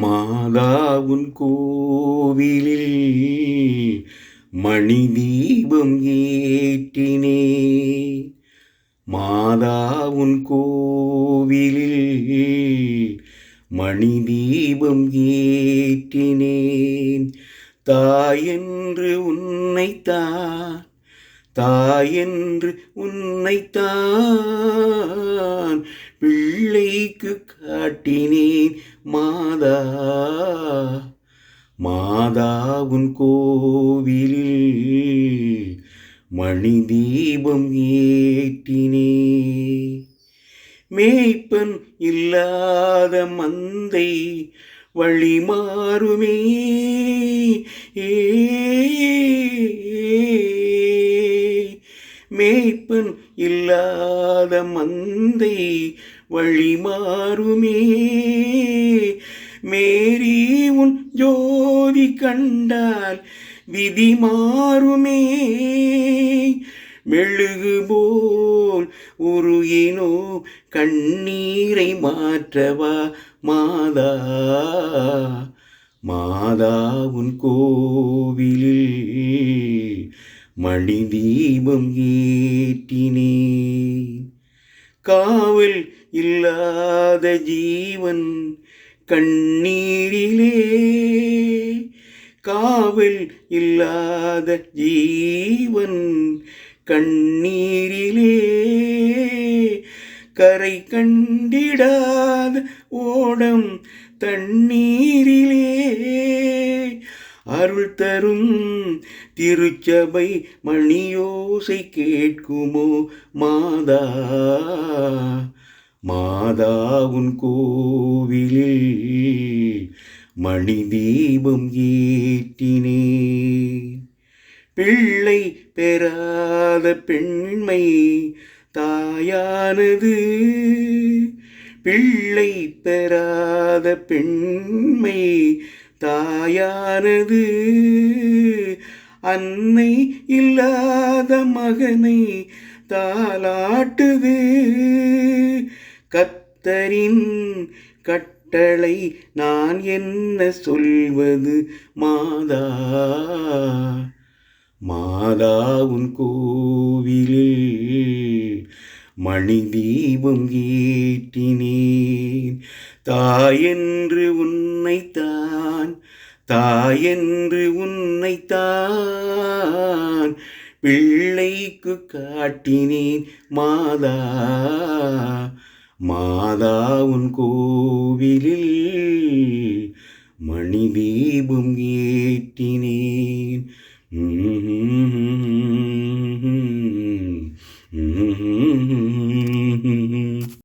மாதாவுன் கோவிலில் மணி தீபம் ஏற்றினே மாதாவுன் கோவிலில் மணி தீபம் ஏற்றினேன். தாயென்று உன்னைத்தான் தாயென்று உன்னைத்தான் பிள்ளைக்கு காட்டினேன். மாதா மாதா உன் கோவிலில் மணி தீபம் ஏற்றினே. மேய்ப்பன் இல்லாத மந்தை வழி மாறுமே ஏ இல்லாத மந்தை வழி மாறுமே. மேரி உன் ஜோதி கண்டால் விதி மாறுமே. மெழுகு போல் உருகினோ கண்ணீரை மாற்றவா மாதா. மாதா உன் கோவிலில் மணி தீபம் ஏற்றினே காவல் இல்லாத ஜீவன் கண்ணீரிலே. காவல் இல்லாத ஜீவன் கண்ணீரிலே. கரை கண்டிடாத ஓடம் தண்ணீரிலே. அருள் தரும் திருச்சபை மணியோசை கேட்குமோ மாதா? மாதா உன் கோவிலில் மணி தீபம் ஏற்றினே. பிள்ளை பெறாத பெண்மை தாயானது. பிள்ளை பெறாத பெண்மை தாயானது. அன்னை இல்லாத மகனை தாலாட்டுது கத்தரின் கட்டளை நான் என்ன சொல்வது மாதா? மாதா உன் கோவிலில் மணி தீபம் ஏற்றினேன். தாயென்று உன்னைத்தான் தாயென்று உன்னைத்தான் பிள்ளைக்கு காட்டினேன் மாதா. மாதா உன் கோவிலில் மணி தீபம் ஏற்றினேன்